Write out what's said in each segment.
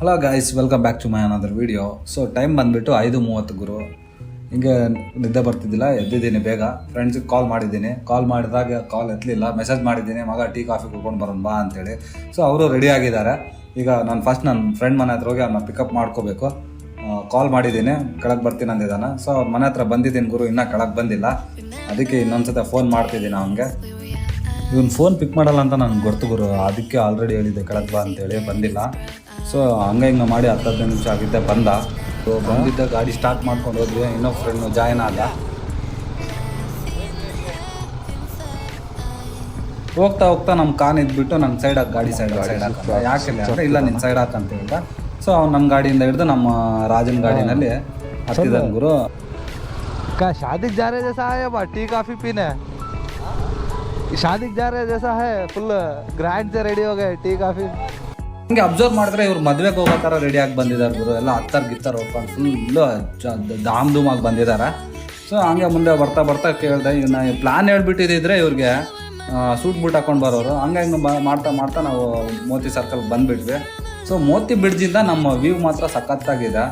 Hello guys welcome back to my another video so time ಬಂದ್ಬಿಟ್ಟು ಐದು ಮೂವತ್ತು ಗುರು. ಹಿಂಗೆ ನಿದ್ದೆ ಬರ್ತಿದ್ದಿಲ್ಲ, ಎದ್ದಿದ್ದೀನಿ ಬೇಗ. ಫ್ರೆಂಡ್ಸಿಗೆ ಕಾಲ್ ಮಾಡಿದ್ದೀನಿ. ಕಾಲ್ ಮಾಡಿದಾಗ ಕಾಲ್ ಎತ್ತಲಿಲ್ಲ. ಮೆಸೇಜ್ ಮಾಡಿದ್ದೀನಿ, ಮಗ, ಟೀ, ಕಾಫಿ ಕುಡ್ಕೊಂಡು ಬರೋಣ ಬಾ ಅಂತೇಳಿ. ಸೊ ಅವರು ರೆಡಿ ಆಗಿದ್ದಾರೆ. ಈಗ ನಾನು ಫಸ್ಟ್ ನನ್ನ ಫ್ರೆಂಡ್ ಮನೆ ಹತ್ರ ಹೋಗಿ ಅವನ್ನ ಪಿಕಪ್ ಮಾಡ್ಕೋಬೇಕು. ಕಾಲ್ ಮಾಡಿದ್ದೀನಿ, ಕೆಳಗೆ ಬರ್ತೀನಿ ಅಂದಿದ್ದಾನೆ. ಸೊ ಅವ್ರ ಮನೆ ಹತ್ರ ಬಂದಿದ್ದೀನಿ ಗುರು, ಇನ್ನೂ ಕೆಳಗೆ ಬಂದಿಲ್ಲ. ಅದಕ್ಕೆ ಇನ್ನೊಂದ್ಸತಿ ಫೋನ್ ಮಾಡ್ತಿದ್ದೀನಿ ಅವನಿಗೆ. ಇವನು ಫೋನ್ ಪಿಕ್ ಮಾಡಲ್ಲ ಅಂತ ನನಗೆ ಗೊತ್ತು ಗುರು. ಅದಕ್ಕೆ ಆಲ್ರೆಡಿ ಹೇಳಿದ್ದೆ, ಕೆಳಗೆ ಬಾ ಅಂತೇಳಿ, ಬಂದಿಲ್ಲ. ಸೊ ಹಂಗೆ ಹಿಂಗೆ ಮಾಡಿ ಹತ್ತು ಹದಿನೈದು ನಿಮಿಷ ಆಗಿದ್ದೆ, ಬಂದ. ಸೊ ಬಂದಿದ್ದ ಗಾಡಿ ಸ್ಟಾರ್ಟ್ ಮಾಡ್ಕೊಂಡು ಹೋದ್ವಿ. ಇನ್ನೊಬ್ಬ ಫ್ರೆಂಡ್ ಜಾಯ್ನ್ ಆದ. ಹೋಗ್ತಾ ಹೋಗ್ತಾ ನಮ್ಮ ಕಾನ್ ಇದ್ಬಿಟ್ಟು ನನ್ನ ಸೈಡ್ ಗಾಡಿ ಸೈಡ್ ಅಂದರೆ ಇಲ್ಲ ನಿನ್ನ ಸೈಡ್ ಹಾಕಂತ ಹೇಳ್ದ. ಸೊ ಅವ್ನು ನಮ್ಮ ಗಾಡಿಯಿಂದ ಹಿಡಿದು ನಮ್ಮ ರಾಜನ ಗಾಡಿನಲ್ಲಿ ಹತ್ತಿದ್ದಾನೆ ಗುರು क्या शादी जा रहे जैसा है बा टी काफी पीने शादी जा रहे जैसा है फुल ग्रैंड से रेडी हो गए टी काफी ಹಿಂಗೆ ಅಬ್ಸರ್ವ್ ಮಾಡಿದ್ರೆ ಇವ್ರು ಮದ್ವೆಗೆ ಹೋಗೋ ಥರ ರೆಡಿ ಆಗಿ ಬಂದಿದ್ದಾರೆ ಗುರು ಎಲ್ಲ ಹತ್ತಾರು ಗಿತ್ತಾರ ಹೋಗ್ಕೊಂಡು ಫುಲ್ಲು ದಾಮ್ ಧೂಮ್ ಆಗಿ ಬಂದಿದ್ದಾರೆ ಸೊ ಹಂಗೆ ಮುಂದೆ ಬರ್ತಾ ಬರ್ತಾ ಕೇಳಿದೆ ಈಗ ನಾ ಪ್ಲಾನ್ ಹೇಳ್ಬಿಟ್ಟಿದ್ರೆ ಇವ್ರಿಗೆ ಸೂಟ್ ಬೂಟ್ ಹಾಕೊಂಡು ಬರೋರು ಹಂಗೆ ಹಿಂಗೆ ಬ ಮಾಡ್ತಾ ಮಾಡ್ತಾ ನಾವು ಮೋತಿ ಸರ್ಕಲ್ ಬಂದುಬಿಟ್ವಿ ಸೊ ಮೋತಿ ಬ್ರಿಡ್ಜಿಂದ ನಮ್ಮ ವ್ಯೂ ಮಾತ್ರ ಸಖತ್ತಾಗಿದೆ.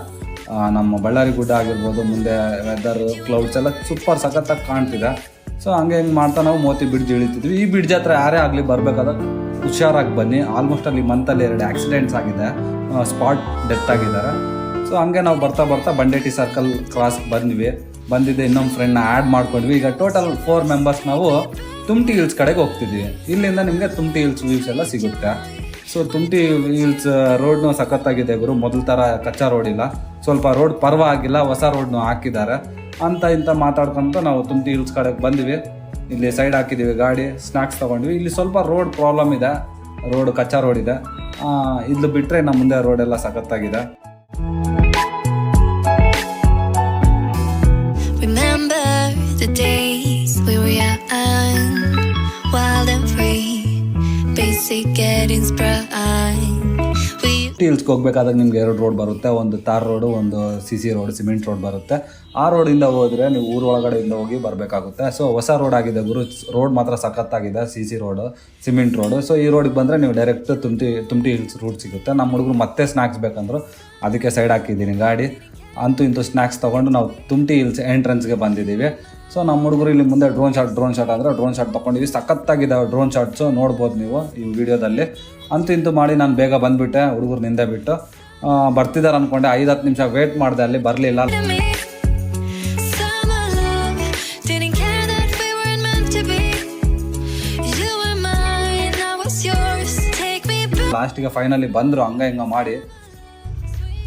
ನಮ್ಮ ಬಳ್ಳಾರಿ ಗುಡ್ಡ ಆಗಿರ್ಬೋದು, ಮುಂದೆ ವೆದರ್ ಕ್ಲೌಡ್ಸ್ ಎಲ್ಲ ಸೂಪರ್ ಸಖತ್ತಾಗಿ ಕಾಣ್ತಿದೆ. ಸೊ ಹಂಗೆ ಹಿಂಗೆ ಮಾಡ್ತಾ ನಾವು ಮೋತಿ ಬ್ರಿಡ್ಜ್ ಇಳಿತಿದ್ವಿ. ಈ ಬ್ರಿಡ್ಜ್ ಹತ್ರ ಯಾರೇ ಆಗಲಿ ಬರಬೇಕಾದಾಗ ಹುಷಾರಾಗಿ ಬನ್ನಿ. ಆಲ್ಮೋಸ್ಟ್ ಅಲ್ಲಿ ಮಂತಲ್ಲಿ ಎರಡು ಆಕ್ಸಿಡೆಂಟ್ಸ್ ಆಗಿದೆ. ಸ್ಪಾಟ್ ಡೆತ್ ಆಗಿದ್ದಾರೆ. ಸೊ ಹಂಗೆ ನಾವು ಬರ್ತಾ ಬರ್ತಾ ಬಂಡೇಟಿ ಸರ್ಕಲ್ ಕ್ರಾಸ್ ಬಂದ್ವಿ. ಬಂದಿದ್ದೆ ಇನ್ನೊಂದು ಫ್ರೆಂಡ್ನ ಆ್ಯಡ್ ಮಾಡ್ಕೊಂಡ್ವಿ. ಈಗ ಟೋಟಲ್ ಫೋರ್ ಮೆಂಬರ್ಸ್ ನಾವು ತುಮ್ಟಿ ಹಿಲ್ಸ್ ಕಡೆಗೆ ಹೋಗ್ತಿದ್ವಿ. ಇಲ್ಲಿಂದ ನಿಮಗೆ ತುಮ್ಟಿ ಹಿಲ್ಸ್ ವ್ಯೂಸ್ ಎಲ್ಲ ಸಿಗುತ್ತೆ. ಸೊ ತುಂಟಿ ಹಿಲ್ಸ್ ರೋಡ್ನು ಸಖತ್ತಾಗಿದೆ ಗುರು. ಮೊದಲ ಥರ ಕಚ್ಚಾ ರೋಡ್ ಇಲ್ಲ. ಸ್ವಲ್ಪ ರೋಡ್ ಪರ್ವ ಆಗಿಲ್ಲ, ಹೊಸ ರೋಡ್ನು ಹಾಕಿದ್ದಾರೆ. ಅಂತ ಇಂಥ ಮಾತಾಡ್ಕೊಂತ ನಾವು ತುಂಟಿ ಹಿಲ್ಸ್ ಕಡೆಗೆ ಬಂದ್ವಿ. ಇಲ್ಲಿ ಸೈಡ್ ಹಾಕಿದ್ದೀವಿ ಗಾಡಿ ಸ್ನ್ಯಾಕ್ಸ್ ತೊಗೊಂಡ್ವಿ. ಇಲ್ಲಿ ಸ್ವಲ್ಪ ರೋಡ್ ಪ್ರಾಬ್ಲಮ್ ಇದೆ. ರೋಡ್ ಕಚ್ಚಾ ರೋಡ್ ಇದೆ. ಇದು ಬಿಟ್ಟರೆ ನಮ್ಮ ಮುಂದೆ ರೋಡೆಲ್ಲ ಸಖತ್ತಾಗಿದೆ. ಹಿಲ್ಸ್ಗೆ ಹೋಗ್ಬೇಕಾದಾಗ ನಿಮ್ಗೆ ಎರಡು ರೋಡ್ ಬರುತ್ತೆ. ಒಂದು ತಾರ್ ರೋಡು ಒಂದು C C road cement road ಬರುತ್ತೆ. ಆ ರೋಡಿಂದ ಹೋದ್ರೆ ನೀವು ಊರೊಳಗಡೆಯಿಂದ ಹೋಗಿ ಬರಬೇಕಾಗುತ್ತೆ. ಸೊ ಹೊಸ ರೋಡ್ ಆಗಿದೆ ಗುರು. ರೋಡ್ ಮಾತ್ರ ಸಖತ್ತಾಗಿದೆ C C road cement road so ಈ ರೋಡಿಗೆ ಬಂದರೆ ನೀವು direct Tumti Tumti hills route ಸಿಗುತ್ತೆ. ನಮ್ಮ ಹುಡುಗರು ಮತ್ತೆ ಸ್ನ್ಯಾಕ್ಸ್ ಬೇಕಂದ್ರು ಅದಕ್ಕೆ ಸೈಡ್ ಹಾಕಿದ್ದೀನಿ. ಗಾಡಿ ಅಂತೂ ಇಂತೂ ಸ್ನ್ಯಾಕ್ಸ್ ತೊಗೊಂಡು ನಾವು ತುಮಟಿ ಹಿಲ್ಸ್ ಎಂಟ್ರೆನ್ಸ್ಗೆ ಬಂದಿದ್ದೀವಿ. ಸೊ ನಮ್ಮ ಹುಡುಗರು ಇಲ್ಲಿ ಮುಂದೆ ಡ್ರೋನ್ ಶಾಟ್ ಡ್ರೋನ್ ಶಾಟ್ ಅಂದರೆ ಡ್ರೋನ್ ಶಾಟ್ ತೊಗೊಂಡಿದ್ವಿ. ಸಖತ್ತಾಗಿದ್ದಾವೆ ಡ್ರೋನ್ ಶಾಟ್ಸು ನೋಡ್ಬೋದು ನೀವು ಈ ವಿಡಿಯೋದಲ್ಲಿ. ಅಂತೂ ಇಂತೂ ಮಾಡಿ ನಾನು ಬೇಗ ಬಂದುಬಿಟ್ಟೆ, ಹುಡುಗರು ನಿಂದೆ ಬಿಟ್ಟು. ಬರ್ತಿದ್ದಾರೆ ಅಂದ್ಕೊಂಡೆ ಐದು ಹತ್ತು ನಿಮಿಷ ವೇಟ್ ಮಾಡಿದೆ, ಅಲ್ಲಿ ಬರಲಿಲ್ಲ. ಲಾಸ್ಟಿಗೆ ಫೈನಲಿ ಬಂದರು, ಹಂಗೆ ಹಿಂಗೆ ಮಾಡಿ.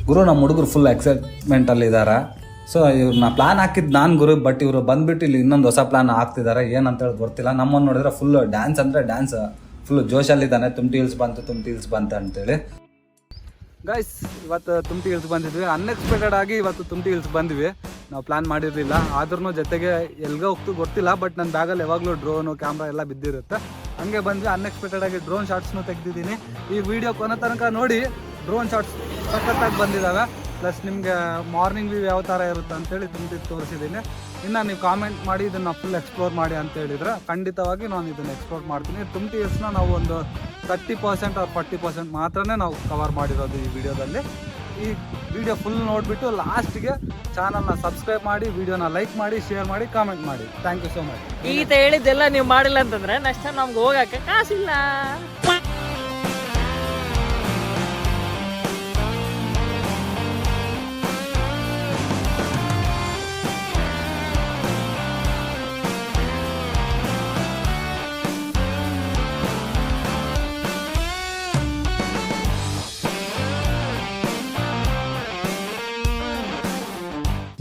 ಗುರು ನಮ್ಮ ಹುಡುಗರು ಫುಲ್ ಎಕ್ಸೈಟ್ಮೆಂಟಲ್ಲಿ ಇದ್ದಾರೆ ಸೊ ನಾ ಪ್ಲಾನ್ ಹಾಕಿದ್ದು ನಾನು ಗುರು ಬಟ್ ಇವರು ಬಂದ್ಬಿಟ್ಟು ಇಲ್ಲಿ ಇನ್ನೊಂದು ಹೊಸ ಪ್ಲಾನ್ ಹಾಕ್ತಿದ್ದಾರೆ ಏನಂತೇಳಿ ಗೊತ್ತಿಲ್ಲ. ನಮ್ಮನ್ನು ನೋಡಿದ್ರೆ ಫುಲ್ ಡ್ಯಾನ್ಸ್ ಅಂದರೆ ಡ್ಯಾನ್ಸ್ ಫುಲ್ ಜೋಶಲ್ಲಿದ್ದಾನೆ ತುಮ್ಟಿ ಹಿಲ್ಸ್ ಬಂತು ತುಮ್ಟಿ ಹಿಲ್ಸ್ ಬಂತು ಅಂತೇಳಿ. ಗೈಸ್ ಇವತ್ತು ತುಮ್ಟಿ ಹಿಲ್ಸ್ ಬಂದಿದ್ವಿ. ಅನ್ಎಕ್ಸ್ಪೆಕ್ಟೆಡ್ ಆಗಿ ಇವತ್ತು ತುಮ್ಟಿ ಹಿಲ್ಸ್ ಬಂದ್ವಿ. ನಾವು ಪ್ಲಾನ್ ಮಾಡಿರಲಿಲ್ಲ. ಆದ್ರೂ ಜೊತೆಗೆ ಎಲ್ಗ ಹೋಗ್ತು ಗೊತ್ತಿಲ್ಲ ಬಟ್ ನನ್ನ ಬ್ಯಾಗಲ್ಲಿ ಯಾವಾಗಲೂ ಡ್ರೋನು ಕ್ಯಾಮ್ರಾ ಎಲ್ಲ ಬಿದ್ದಿರುತ್ತೆ. ಹಂಗೆ ಬಂದ್ವಿ. ಅನ್ಎಕ್ಸ್ಪೆಕ್ಟೆಡ್ ಆಗಿ ಡ್ರೋನ್ ಶಾಟ್ಸ್ನು ತೆಗ್ದಿದ್ದೀನಿ. ಈ ವಿಡಿಯೋ ಕೊನೆ ತನಕ ನೋಡಿ ಡ್ರೋನ್ ಶಾಟ್ಸ್ ಸಖತ್ತಾಗಿ ಬಂದಿದ್ದಾವೆ ಪ್ಲಸ್ ನಿಮಗೆ ಮಾರ್ನಿಂಗ್ ವ್ಯೂ ಯಾವ ಥರ ಇರುತ್ತೆ ಅಂತೇಳಿ ತುಂಬ ತೋರಿಸಿದ್ದೀನಿ ಇನ್ನು ನೀವು ಕಾಮೆಂಟ್ ಮಾಡಿ, ಇದನ್ನು ಫುಲ್ ಎಕ್ಸ್ಪ್ಲೋರ್ ಮಾಡಿ ಅಂತ ಹೇಳಿದ್ರೆ ಖಂಡಿತವಾಗಿ ನಾನು ಇದನ್ನು ಎಕ್ಸ್ಪ್ಲೋರ್ ಮಾಡ್ತೀನಿ. ತುಮ್ಟಿ ಹಿಲ್ಸ್ನ ನಾವು ಒಂದು thirty percent or forty percent ಮಾತ್ರನೇ ನಾವು ಕವರ್ ಮಾಡಿರೋದು ಈ ವಿಡಿಯೋದಲ್ಲಿ. ಈ ವಿಡಿಯೋ ಫುಲ್ ನೋಡಿಬಿಟ್ಟು ಲಾಸ್ಟ್ಗೆ ಚಾನಲ್ನ ಸಬ್ಸ್ಕ್ರೈಬ್ ಮಾಡಿ ವಿಡಿಯೋನ ಲೈಕ್ ಮಾಡಿ ಶೇರ್ ಮಾಡಿ ಕಾಮೆಂಟ್ ಮಾಡಿ. ಥ್ಯಾಂಕ್ ಯು ಸೊ ಮಚ್ ಈತ ಹೇಳಿದ್ದೆಲ್ಲ ನೀವು ಮಾಡಿಲ್ಲ ಅಂತಂದರೆ ನೆಕ್ಸ್ಟ್ ಟೈಮ್ ನಮ್ಗೆ ಹೋಗಕ್ಕೆ ಕಾಸಿಲ್ಲ.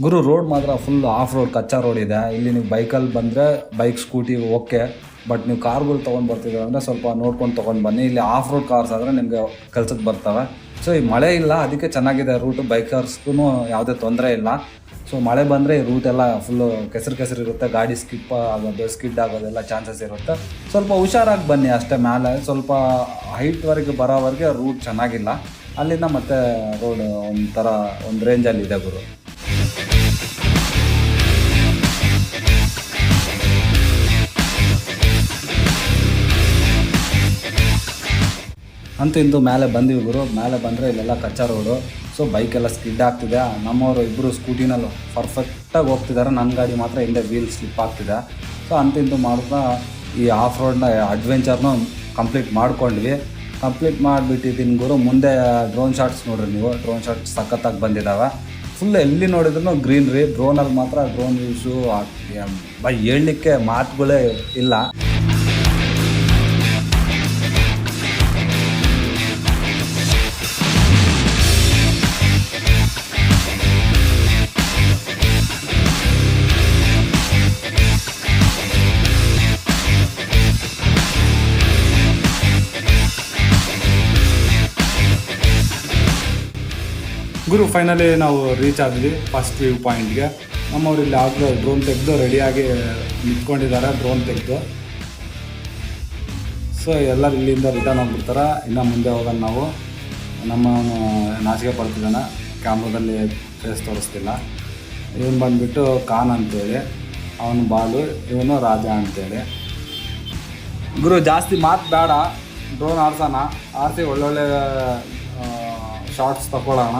ಗುರು ರೋಡ್ ಮಾತ್ರ ಫುಲ್ ಆಫ್ ರೋಡ್ ಕಚ್ಚಾ ರೋಡ್ ಇದೆ. ಇಲ್ಲಿ ನೀವು ಬೈಕಲ್ಲಿ ಬಂದರೆ ಬೈಕ್ ಸ್ಕೂಟಿ ಓಕೆ ಬಟ್ ನೀವು ಕಾರ್ಗಳು ತೊಗೊಂಡು ಬರ್ತಿದ್ರೆ ಅಂದರೆ ಸ್ವಲ್ಪ ನೋಡ್ಕೊಂಡು ತೊಗೊಂಡು ಬನ್ನಿ. ಇಲ್ಲಿ ಆಫ್ ರೋಡ್ ಕಾರ್ಸ್ ಆದರೆ ನಿಮಗೆ ಕೆಲ್ಸಕ್ಕೆ ಬರ್ತವೆ. ಸೊ ಈ ಮಳೆ ಇಲ್ಲ, ಅದಕ್ಕೆ ಚೆನ್ನಾಗಿದೆ ರೂಟು ಬೈಕರ್ಸ್ಗೂ ಯಾವುದೇ ತೊಂದರೆ ಇಲ್ಲ. ಸೊ ಮಳೆ ಬಂದರೆ ಈ ರೂಟ್ ಎಲ್ಲ ಫುಲ್ಲು ಕೆಸರು ಕೆಸರು ಇರುತ್ತೆ. ಗಾಡಿ ಸ್ಕಿಪ್ ಆಗೋದು ಸ್ಕಿಡ್ ಆಗೋದೆಲ್ಲ ಚಾನ್ಸಸ್ ಇರುತ್ತೆ. ಸ್ವಲ್ಪ ಹುಷಾರಾಗಿ ಬನ್ನಿ ಅಷ್ಟೇ ಮೇಲೆ ಸ್ವಲ್ಪ ಹೈಟ್ವರೆಗೆ ಬರೋವರೆಗೆ ರೂಟ್ ಚೆನ್ನಾಗಿಲ್ಲ. ಅಲ್ಲಿಂದ ಮತ್ತೆ ರೋಡ್ ಒಂಥರ, ಒಂದು ರೇಂಜಲ್ಲಿ ಇದೆ ಗುರು. ಅಂತೂ ಇಂದು ಮೇಲೆ ಬಂದಿವಿ ಗುರು. ಮೇಲೆ ಬಂದರೆ ಇಲ್ಲೆಲ್ಲ ಕಚ್ಚಾ ರೋಡು ಸೊ ಬೈಕೆಲ್ಲ ಸ್ಕಿಡ್ ಆಗ್ತಿದೆ. ನಮ್ಮವರು ಇಬ್ಬರು ಸ್ಕೂಟಿನಲ್ಲಿ ಪರ್ಫೆಕ್ಟಾಗಿ ಹೋಗ್ತಿದ್ದಾರೆ ನನ್ನ ಗಾಡಿ ಮಾತ್ರ ಹಿಂದೆ ವೀಲ್ ಸ್ಲಿಪ್ ಆಗ್ತಿದೆ. ಸೊ ಅಂತಿಂದು ಮಾಡ್ತಾ ಈ ಆಫ್ ರೋಡ್ನ ಅಡ್ವೆಂಚರ್ನ ಕಂಪ್ಲೀಟ್ ಮಾಡ್ಕೊಂಡ್ವಿ. ಕಂಪ್ಲೀಟ್ ಮಾಡಿಬಿಟ್ಟಿದ್ದೀನಿ ಗುರು. ಮುಂದೆ ಡ್ರೋನ್ ಶಾಟ್ಸ್ ನೋಡ್ರಿ ನೀವು. ಡ್ರೋನ್ ಶಾಟ್ಸ್ ಸಖತ್ತಾಗಿ ಬಂದಿದ್ದಾವೆ ಫುಲ್ ಎಲ್ಲಿ ನೋಡಿದ್ರು ಗ್ರೀನ್ರಿ ಡ್ರೋನಲ್ಲಿ ಮಾತ್ರ ಡ್ರೋನ್ ಯೂಸು ಬೈ ಹೇಳಲಿಕ್ಕೆ ಮಾತುಗಳೇ ಇಲ್ಲ. ಗುರು ಫೈನಲಿ ನಾವು ರೀಚ್ ಆದ್ವಿ ಫಸ್ಟ್ ವ್ಯೂ ಪಾಯಿಂಟ್ಗೆ ನಮ್ಮವ್ರು ಇಲ್ಲಿ ಆಗ ಡ್ರೋನ್ ತೆಗೆದು ರೆಡಿಯಾಗಿ ನಿಂತ್ಕೊಂಡಿದ್ದಾರೆ ಡ್ರೋನ್ ತೆಗೆದು. ಸೊ ಎಲ್ಲರೂ ಇಲ್ಲಿಂದ ರಿಟರ್ನ್ ಹೋಗ್ಬಿಡ್ತಾರೆ? ಇನ್ನು ಮುಂದೆ ಹೋಗೋಣ ನಾವು. ನಮ್ಮ ನಾಚಿಕೆ ಪಡ್ತಿದ್ದಾನೆ. ಕ್ಯಾಮ್ರಾದಲ್ಲಿ ಫೇಸ್ ತೋರಿಸ್ತಿಲ್ಲ. ಇವನು ಬಂದುಬಿಟ್ಟು ಖಾನ್ ಅಂತೇಳಿ. ಅವನು ಬಾಲು, ಇವನು ರಾಜ ಅಂತೇಳಿ. ಗುರು, ಜಾಸ್ತಿ ಮಾತು ಬೇಡ. ಡ್ರೋನ್ ಆಡ್ಸೋಣ. ಆರಿಸಿ ಒಳ್ಳೊಳ್ಳೆ ಶಾರ್ಟ್ಸ್ ತಗೊಳ್ಳೋಣ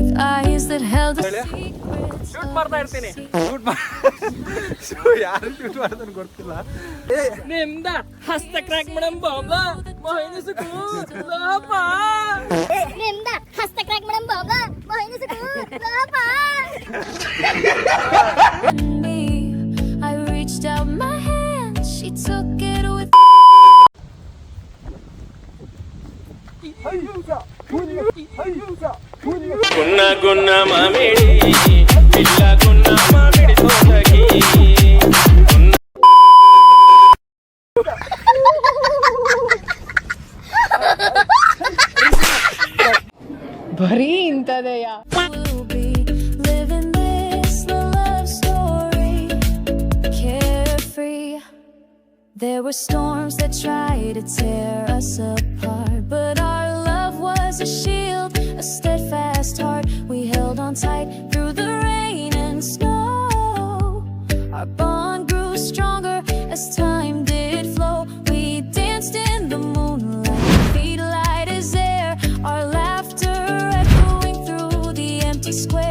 eyes that held the secrets of ಮಾಡ್ತಾ the ಇರ್ತೀನಿ. sea. ಯಾರು ಶೂಟ್ ಮಾಡೋದನ್ನು ಗೊತ್ತಿಲ್ಲ ನಿಮ್ದ ಹಸ್ತ ಕ್ರ್ಯಾಕ್ ಮೇಡಮ್ ಬಾಬಾ ಮಹಿಳೆ ಸುಖ ಲಾಪ ನಿಮ್ದ ಹಸ್ತ ಕ್ರ್ಯಾಕ್ ಮೇಡಮ್ ಬಾಬಾ ಮಹಿಳೆ me. గున్న గున్న మామిడి పిల్ల గున్న మామిడి తోటకి గున్న We'll There were storms that tried to tear us apart, but our love was a shield, a steadfast heart. We held on tight through the rain and snow. Our bond grew stronger as time did flow. We danced in the moonlight, feet light as air. Our laughter echoing through the empty square